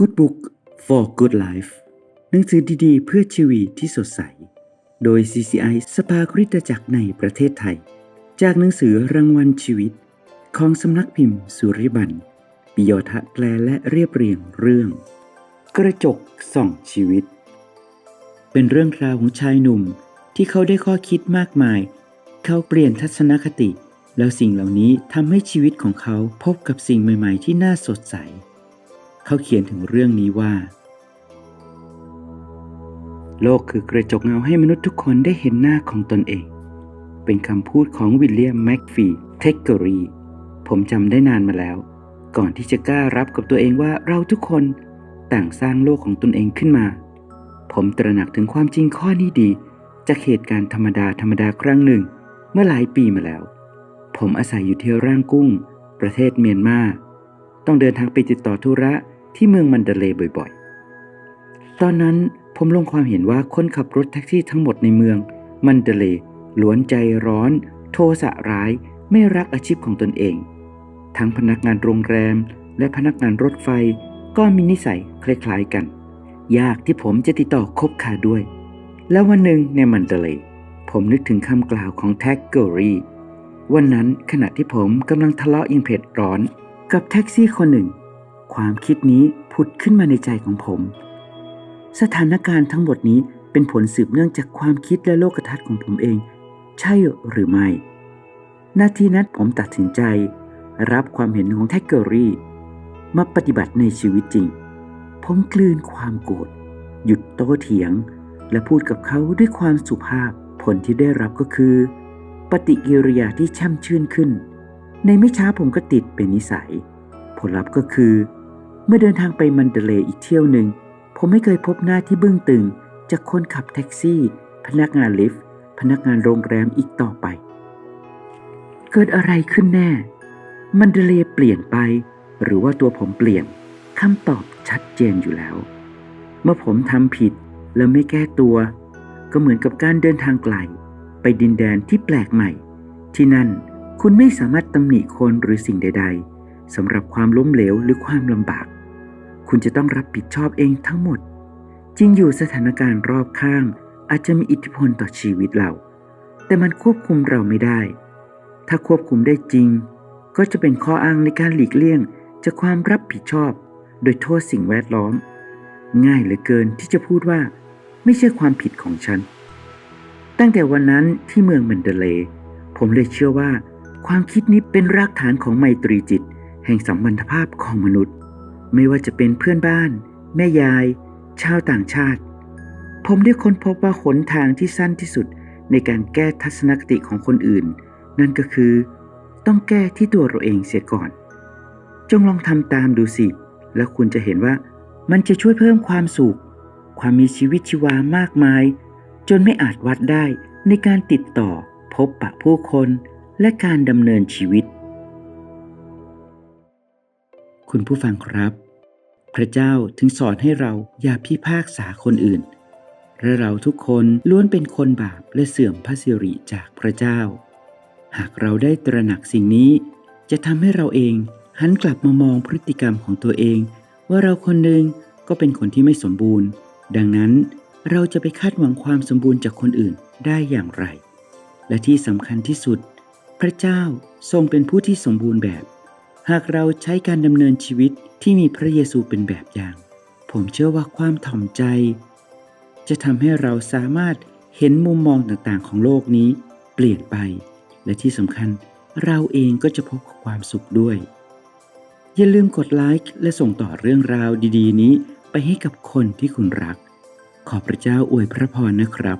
Good Book for Good Life หนังสือดีๆ เพื่อชีวิตที่สดใส โดย CCI สภาคริสตจักรในประเทศไทย จากหนังสือรางวัลชีวิต ของสำนักพิมพ์สุริบันปิยทะแปลและเรียบเรียงเรื่อง กระจกส่องชีวิต เป็นเรื่องราวของชายหนุ่มที่เขาได้ข้อคิดมากมาย เขาเปลี่ยนทัศนคติ แล้วสิ่งเหล่านี้ทำให้ชีวิตของเขาพบกับสิ่งใหม่ ๆ ที่น่าสดใส เขาเขียนถึงเรื่องนี้ว่า โลกคือกระจกเงาให้มนุษย์ทุกคนได้เห็นหน้าของตนเอง เป็นคำพูดของวิลเลียมแมคฟีเทคเกอรีผมจำได้นานมาแล้ว ก่อนที่จะกล้ารับกับตัวเองว่าเราทุกคนต่างสร้างโลกของตนเองขึ้นมา ผมตระหนักถึงความจริงข้อนี้ดี จากเหตุการณ์ธรรมดาธรรมดาครั้งหนึ่ง เมื่อหลายปีมาแล้ว ผมอาศัยอยู่ที่ร่างกุ้ง ประเทศเมียนมา ต้องเดินทางไปติดต่อธุระ ที่เมืองมันเดเลย์บ่อยๆ ตอนนั้นผมลงความเห็นว่าคนขับรถแท็กซี่ทั้งหมดในเมืองมันเดเลย์ล้วนใจร้อน โทสะร้าย ไม่รักอาชีพของตนเอง ทั้งพนักงานโรงแรม และพนักงานรถไฟก็มีนิสัยคล้ายๆกัน ยากที่ผมจะติดต่อคบค้าด้วย แล้ววันหนึ่งในมันเดเลย์ผมนึกถึงคำกล่าวของแท็กเกอรี่วันนั้นขณะที่ผมกำลังทะเลาะยิงเผ็ดร้อน กับแท็กซี่คนหนึ่ง ความคิดนี้ผุดขึ้นมาในใจของผม สถานการณ์ทั้งหมดนี้เป็นผลสืบเนื่องจากความคิดและโลกทัศน์ของผมเอง ใช่หรือไม่ นาทีนั้นผมตัดสินใจ รับความเห็นของแท็กเกอรี่ มาปฏิบัติในชีวิตจริง ผมกลืนความโกรธหยุดโต้เถียง และพูดกับเขาด้วยความสุภาพผลที่ได้รับก็คือ ปฏิกิริยาที่ช่มชื่นขึ้น ในไม่ช้าผมก็ติดเป็นนิสัย ผลลัพธ์ก็คือ เมื่อเดินทางไปมันเดเลอีกเที่ยวหนึ่ง ผมไม่เคยพบหน้าที่บึ้งตึง จากคนขับแท็กซี่ พนักงานลิฟต์ พนักงานโรงแรมอีกต่อไป เกิดอะไรขึ้นแน่ มันเดเลเปลี่ยนไป หรือว่าตัวผมเปลี่ยนคำตอบชัดเจนอยู่แล้ว เมื่อผมทำผิดแล้วไม่แก้ตัว ก็เหมือนกับการเดินทางไกล ไปดินแดนที่แปลกใหม่ ที่นั่นคุณไม่สามารถตำหนิคนหรือสิ่งใด ๆสำหรับความล้มเหลวหรือความลำบาก คุณจะต้องรับผิดชอบเองทั้งหมด จริงอยู่สถานการณ์รอบข้างอาจจะมีอิทธิพลต่อชีวิตเรา แต่มันควบคุมเราไม่ได้ ถ้าควบคุมได้จริง ก็จะเป็นข้ออ้างในการหลีกเลี่ยงจากความรับผิดชอบ โดยโทษสิ่งแวดล้อม ง่ายเหลือเกินที่จะพูดว่า ไม่ใช่ความผิดของฉัน ตั้งแต่วันนั้นที่เมืองมันเดเลผมเลยเชื่อว่า ความคิดนี้เป็นรากฐานของไมตรีจิต แห่งสัมพันธภาพของมนุษย์ ไม่ว่าจะเป็นเพื่อนบ้าน แม่ยาย ชาวต่างชาติ ผมได้ค้นพบว่าหนทางที่สั้นที่สุดในการแก้ทัศนคติของคนอื่น นั่นก็คือ ต้องแก้ที่ตัวเราเองเสียก่อน จงลองทำตามดูสิ แล้วคุณจะเห็นว่ามันจะช่วยเพิ่มความสุข ความมีชีวิตชีวามากมาย จนไม่อาจวัดได้ในการติดต่อพบปะผู้คนและการดำเนินชีวิต คุณผู้ฟังครับ พระเจ้าถึงสอนให้เราอย่าพิพากษาคนอื่น และเราทุกคนล้วนเป็นคนบาปและเสื่อมพระสิริจากพระเจ้า หากเราได้ตระหนักสิ่งนี้ จะทำให้เราเองหันกลับมามองพฤติกรรมของตัวเอง ว่าเราคนหนึ่งก็เป็นคนที่ไม่สมบูรณ์ ดังนั้นเราจะไปคาดหวังความสมบูรณ์จากคนอื่นได้อย่างไร และที่สำคัญที่สุด พระเจ้าทรงเป็นผู้ที่สมบูรณ์แบบ หากเราใช้การดำเนินชีวิตที่มีพระเยซูเป็นแบบอย่าง ผมเชื่อว่าความถ่อมใจ จะทำให้เราสามารถเห็นมุมมองต่างๆ ของโลกนี้ เปลี่ยนไป และที่สำคัญเราเองก็จะพบกับความสุขด้วย อย่าลืมกดไลค์และส่งต่อเรื่องราวดี ๆ นี้ไปให้กับคนที่คุณรัก ขอพระเจ้าอวยพระพรนะครับ